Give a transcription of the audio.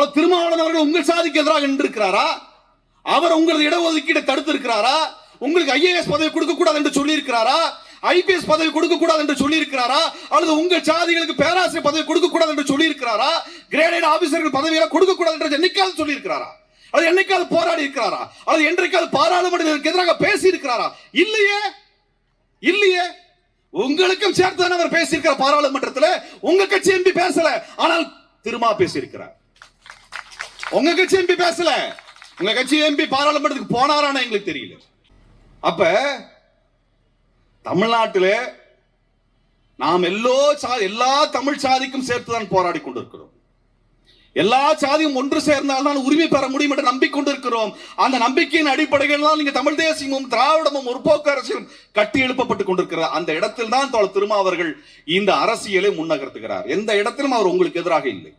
திருமாவளவன் அவர்கள் உங்கள் சாதிக்கு எதிராக நின்றிருக்கிறாரா? அவர் உங்களது இடஒதுக்கீட்டை தடுத்து இருக்கிறாரா உங்களுக்கு ஐஏஎஸ் பதவி கொடுக்க கூடாது என்று சொல்லி இருக்கிறாரா ஐபிஎஸ் பதவி கொடுக்க கூடாது என்று சொல்லி இருக்கிறாரா அல்லது உங்கள் சாதிகளுக்கு பேராசிரியர் பதவி கொடுக்க கூடாது என்று சொல்லி இருக்கிறாரா கிரேடட் ஆபீசர்கள் பதவிகளை கொடுக்க கூடாது என்று என்னைக்காவது சொல்லி இருக்கிறாரா அது என்னைக்காவது போராடி இருக்கிறாரா? அது என்றைக்காவது பாராளுமன்றத்திற்கு எதிராக பேசி இருக்கிறாரா இல்லையே. இல்லையே. உங்களுக்கும் சேர்த்து அவர் பேசியிருக்கிறார் பாராளுமன்றத்தில். உங்க கட்சி எம்பி பேசல. ஆனால் திருமா பேசியிருக்கிறார். உங்க கட்சி எம்பி பேசல. உங்க கட்சி எம்பி பாராளுமன்றத்துக்கு போனாரான்னு எங்களுக்கு தெரியல. அப்ப தமிழ்நாட்டிலே நாம் எல்லோ சா எல்லா தமிழ் சாதிக்கும் சேர்த்து தான் போராடி கொண்டிருக்கிறோம். எல்லா சாதியும் ஒன்று சேர்ந்தால் தான் உரிமை பெற முடியும் என்று நம்பிக்கொண்டிருக்கிறோம். அந்த நம்பிக்கையின் அடிப்படையில் தான் நீங்க தமிழ் தேசியமும் திராவிடமும் முற்போக்கு அரசியலும் கட்டி எழுப்பப்பட்டுக் கொண்டிருக்கிறார் அந்த இடத்தில் தான் தோழர் திருமா அவர்கள் இந்த அரசியலை முன்னகர்த்துகிறார். எந்த இடத்திலும் அவர் உங்களுக்கு எதிராக இல்லை.